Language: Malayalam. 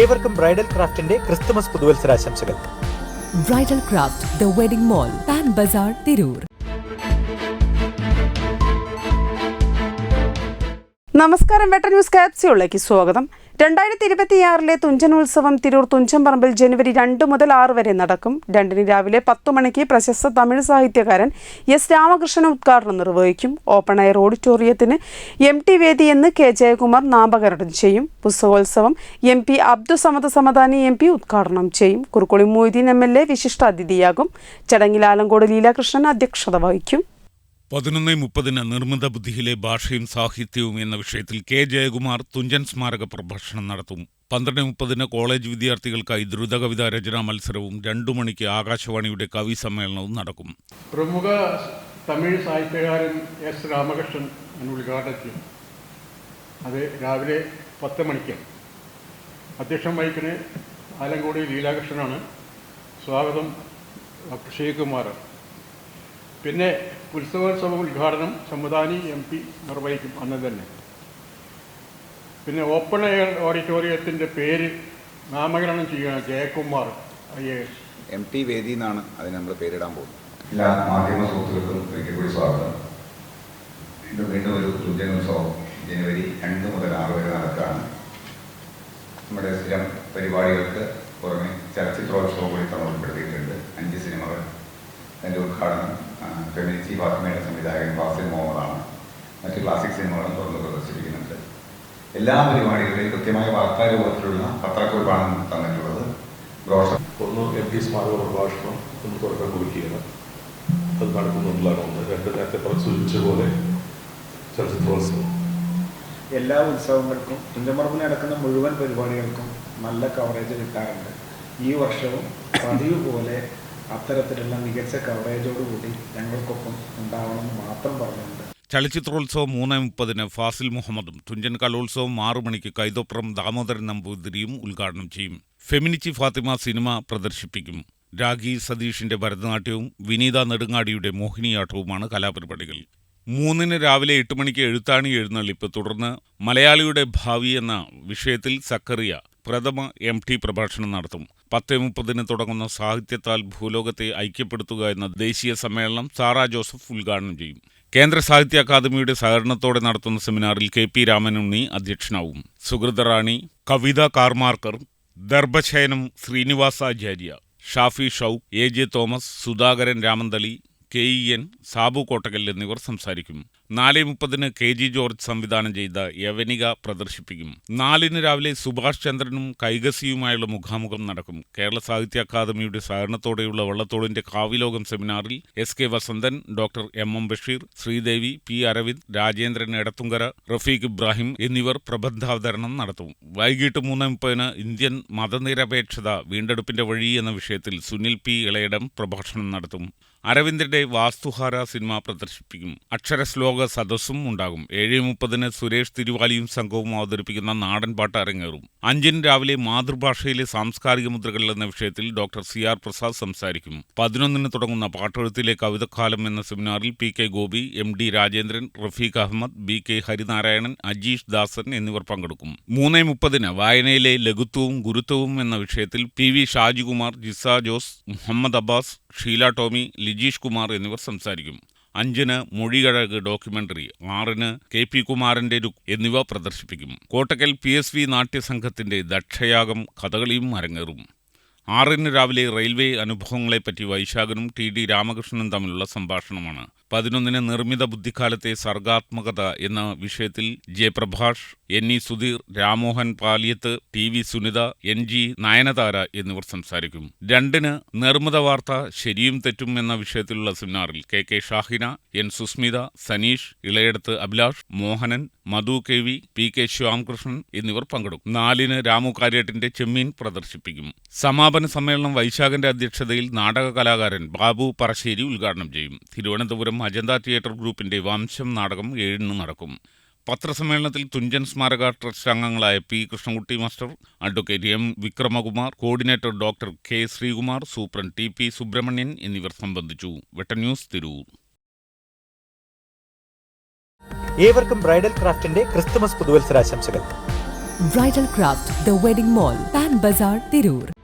ഏവർക്കും ബ്രൈഡൽ ക്രാഫ്റ്റിന്റെ Christmas പുതുവത്സരാശംസകൾ. Bridal craft the wedding mall Pan Bazar Tirur. നമസ്കാരം വെട്ട ന്യൂസ് കാപ്സ്യൂളിലേക്ക് സ്വാഗതം. രണ്ടായിരത്തി ഇരുപത്തിയാറിലെ തുഞ്ചൻ ഉത്സവം തിരൂർ തുഞ്ചൻപറമ്പിൽ ജനുവരി രണ്ട് മുതൽ ആറ് വരെ നടക്കും. രണ്ടിന് രാവിലെ പത്തു മണിക്ക് പ്രശസ്ത തമിഴ് സാഹിത്യകാരൻ എസ് രാമകൃഷ്ണൻ ഉദ്ഘാടനം നിർവഹിക്കും. ഓപ്പൺ എയർ ഓഡിറ്റോറിയത്തിന് എം ടി വേദി എന്ന് കെ ജയകുമാർ നാമകരണം ചെയ്യും. പുസ്തകോത്സവം M P Abdussamad Samadani M P ഉദ്ഘാടനം ചെയ്യും. Kurukkoli Moideen M L A വിശിഷ്ടാതിഥിയാകും. ചടങ്ങിൽ ആലങ്കോട് ലീലാകൃഷ്ണൻ അധ്യക്ഷത വഹിക്കും. പതിനൊന്ന് മുപ്പതിന് നിർമ്മിത ബുദ്ധിയിലെ ഭാഷയും സാഹിത്യവും എന്ന വിഷയത്തിൽ കെ. ജയകുമാർ തുഞ്ചൻ സ്മാരക പ്രഭാഷണം നടത്തും. പന്ത്രണ്ട് മുപ്പതിന് കോളേജ് വിദ്യാർത്ഥികൾക്കായി ദ്രുതകവിതാ രചനാ മത്സരവും രണ്ടു മണിക്ക് ആകാശവാണിയുടെ കവി സമ്മേളനവും നടക്കും. പ്രമുഖ തമിഴ് സാഹിത്യകാരൻ എസ്. രാമകൃഷ്ണൻ ഉദ്ഘാടനം ചെയ്യും. അത് രാവിലെ പത്ത് മണിക്ക്. അധ്യക്ഷം വഹിക്കുന്ന ആലങ്കോടി ലീലാകൃഷ്ണനാണ്. സ്വാഗതം ഡോക്ടർ ശ്രീകുമാർ പിന്നെ ഉത്സവോത്സവ ഉദ്ഘാടനം സമുദാനി എം പി നിർവഹിക്കും അന്ന് തന്നെ. പിന്നെ ഓപ്പൺ എയർ ഓഡിറ്റോറിയത്തിന്റെ പേര് നാമകരണം ചെയ്യുകയാണ് Jayakumar I A S. M T വേദി എന്നാണ് അതിന് നമ്മൾ പേരിടാൻ പോകുന്നത്. എല്ലാ മാധ്യമ സുഹൃത്തുക്കൾക്കും ഒരിക്കൽ കൂടി സ്വാഗതം. വീണ്ടും വീണ്ടും ഒരു തുഞ്ചനോത്സവം ജനുവരി രണ്ട് മുതൽ ആറ് വരെ നടക്കുകയാണ്. നമ്മുടെ സ്ഥിരം പരിപാടികൾക്ക് പുറമെ ചലച്ചിത്രോത്സവം കൂടി തമ്മിൽ ഉൾപ്പെടുത്തിയിട്ടുണ്ട്. അഞ്ച് സിനിമകൾ ആ, ഫെമിനിച്ചി ഫാത്തിമയുടെ സംവിധായകൻ ഫാസിൽ മുഹമ്മദാണ് മറ്റ് ക്ലാസിക് സിനിമകളും തുറന്ന് പ്രദർശിപ്പിക്കുന്നുണ്ട്. എല്ലാ പരിപാടികളിലും കൃത്യമായ വാർത്താ രൂപത്തിലുള്ള പത്രക്കുറിപ്പാണ് തന്നിട്ടുള്ളത്. ബ്രോഷർ ഒന്ന് എം പി സ്മാരക പ്രഭാഷണം ഒന്ന് തുടക്കം കുറിക്കുകയാണ്. അത് നടക്കുന്നുള്ളതാണ് ഒന്ന്. രണ്ട് നേരത്തെ സൂചിപ്പിച്ച പോലെ ചലച്ചിത്രോത്സവം. എല്ലാ ഉത്സവങ്ങൾക്കും തുഞ്ചമറമ്പിൽ നടക്കുന്ന മുഴുവൻ പരിപാടികൾക്കും നല്ല കവറേജ് കിട്ടാറുണ്ട്. ഈ വർഷവും പതിവ് പോലെ അത്തരത്തിലുള്ള മികച്ച കവറേജോടുകൂടി ഞങ്ങൾക്കൊപ്പം ഉണ്ടാവണമെന്ന് മാത്രം പറഞ്ഞുകൊണ്ട്. ചലച്ചിത്രോത്സവം മൂന്ന് മുപ്പതിന് ഫാസിൽ മുഹമ്മദും തുഞ്ചൻ കലോത്സവം ആറു മണിക്ക് കൈതോപ്രം ദാമോദരൻ നമ്പൂതിരിയും ഉദ്ഘാടനം ചെയ്യും. ഫെമിനിച്ചി ഫാത്തിമ സിനിമ പ്രദർശിപ്പിക്കും. രാഗി സതീഷിന്റെ ഭരതനാട്യവും വിനീത നെടുങ്ങാടിയുടെ മോഹിനിയാട്ടവുമാണ് കലാപരിപാടികൾ. മൂന്നിന് രാവിലെ എട്ട് മണിക്ക് എഴുത്താണി എഴുന്നള്ളിപ്പ് തുടർന്ന് മലയാളിയുടെ ഭാവി എന്ന വിഷയത്തിൽ സക്കറിയ പ്രഥമ എം ടി പ്രഭാഷണം നടത്തും. പത്ത് മുപ്പതിന് തുടങ്ങുന്ന സാഹിത്യത്താൽ ഭൂലോകത്തെ ഐക്യപ്പെടുത്തുക എന്ന ദേശീയ സമ്മേളനം സാറാ ജോസഫ് ഉദ്ഘാടനം ചെയ്യും. കേന്ദ്ര സാഹിത്യ അക്കാദമിയുടെ സഹകരണത്തോടെ നടത്തുന്ന സെമിനാറിൽ കെ പി രാമനുണ്ണി അധ്യക്ഷനാവും. Suhritharani Kavitha Karmarkar ദർഭശയനം Srinivasacharya Shafi ഷൌ A J Thomas Sudhakaran Ramanthali K E N Sabu Kottakkal എന്നിവർ സംസാരിക്കും. നാല് മുപ്പതിന് കെ ജി ജോർജ് സംവിധാനം ചെയ്ത യവനിക പ്രദർശിപ്പിക്കും. നാലിന് രാവിലെ സുഭാഷ് ചന്ദ്രനും കൈകസിയുമായുള്ള മുഖാമുഖം നടക്കും. കേരള സാഹിത്യ അക്കാദമിയുടെ സഹകരണത്തോടെയുള്ള വള്ളത്തോളിന്റെ കാവിലോകം സെമിനാറിൽ S K Vasanthan doctor M M Basheer Sreedevi P Aravind Rajendran Edathumkara Rafeeq Ibrahim എന്നിവർ പ്രബന്ധാവതരണം നടത്തും. വൈകിട്ട് മൂന്ന് മുപ്പതിന് ഇന്ത്യൻ മതനിരപേക്ഷത വീണ്ടെടുപ്പിന്റെ വഴി എന്ന വിഷയത്തിൽ സുനിൽ പി ഇളയിടം പ്രഭാഷണം നടത്തും. അരവിന്ദന്റെ വാസ്തുഹാര സിനിമ പ്രദർശിപ്പിക്കും. അക്ഷരശ്ലോക സദസ്സും ഉണ്ടാകും. ഏഴ് മുപ്പതിന് സുരേഷ് തിരുവാലിയും സംഘവും അവതരിപ്പിക്കുന്ന നാടൻ പാട്ട് അരങ്ങേറും. അഞ്ചിന് രാവിലെ മാതൃഭാഷയിലെ സാംസ്കാരിക മുദ്രകൾ എന്ന വിഷയത്തിൽ ഡോക്ടർ സി. ആർ. പ്രസാദ് സംസാരിക്കും. പതിനൊന്നിന് തുടങ്ങുന്ന പാട്ടെഴുത്തിലെ കവിതക്കാലം എന്ന സെമിനാറിൽ P. K. Gopi M. D. Rajendran Rafeeq Ahammed B. K. Harinarayanan Ajeesh Dasan എന്നിവർ പങ്കെടുക്കും. മൂന്ന് മുപ്പതിന് വായനയിലെ ലഘുത്വവും ഗുരുത്വവും എന്ന വിഷയത്തിൽ പി. വി. ഷാജികുമാർ ജിസ ജോസ് മുഹമ്മദ് അബ്ബാസ് ഷീല ടോമി ലിജീഷ് കുമാർ എന്നിവർ സംസാരിക്കും. അഞ്ചിന് മൊഴികഴക് ഡോക്യുമെന്ററി ആറിന് കെ പി കുമാരന്റെ എന്നിവ പ്രദർശിപ്പിക്കും. കോട്ടക്കൽ പി എസ് വി നാട്യസംഘത്തിന്റെ ദക്ഷയാഗം കഥകളിയും അരങ്ങേറും. ആറിന് രാവിലെ റെയിൽവേ അനുഭവങ്ങളെപ്പറ്റി വൈശാഖനും ടി ഡി രാമകൃഷ്ണനും തമ്മിലുള്ള സംഭാഷണമാണ്. പതിനൊന്നിന് നിർമ്മിത ബുദ്ധിക്കാലത്തെ സർഗാത്മകത എന്ന വിഷയത്തിൽ Jayaprabhash N E Sudheer Ramohan Paliyath T V Sunitha N G Nayanthara എന്നിവർ സംസാരിക്കും. രണ്ടിന് നിർമ്മിത വാർത്ത ശരിയും തെറ്റും എന്ന വിഷയത്തിലുള്ള സെമിനാറിൽ K K Shahina N Susmitha Saneesh Elayadath Abhilash Mohanan Madhu K V P K Shyamkrishnan എന്നിവർ പങ്കെടുക്കും. നാലിന് രാമു കാര്യട്ടിന്റെ ചെമ്മീൻ പ്രദർശിപ്പിക്കും. സമാപന സമ്മേളനം വൈശാഖന്റെ അധ്യക്ഷതയിൽ നാടക കലാകാരൻ ബാബു പറശ്ശേരി ഉദ്ഘാടനം ചെയ്യും. തിരുവനന്തപുരം അജന്ത തിയേറ്റർ ഗ്രൂപ്പിന്റെ വംശം നാടകം ഏഴിന് നടക്കും. പത്രസമ്മേളനത്തിൽ തുഞ്ചൻ സ്മാരക ട്രസ്റ്റ് അംഗങ്ങളായ P. Krishnankutty master advocate M. Vikramakumar coordinator doctor K. Sreekumar superintendent T. P. Subramanian എന്നിവർ സംബന്ധിച്ചു. വെട്ട ന്യൂസ് തിരൂർ. ഏവർക്കും ബ്രൈഡൽ ക്രാഫ്റ്റിന്റെ Christmas പുതുവത്സരാശംസകൾ. Bridal craft the wedding mall Pan Bazar Tirur.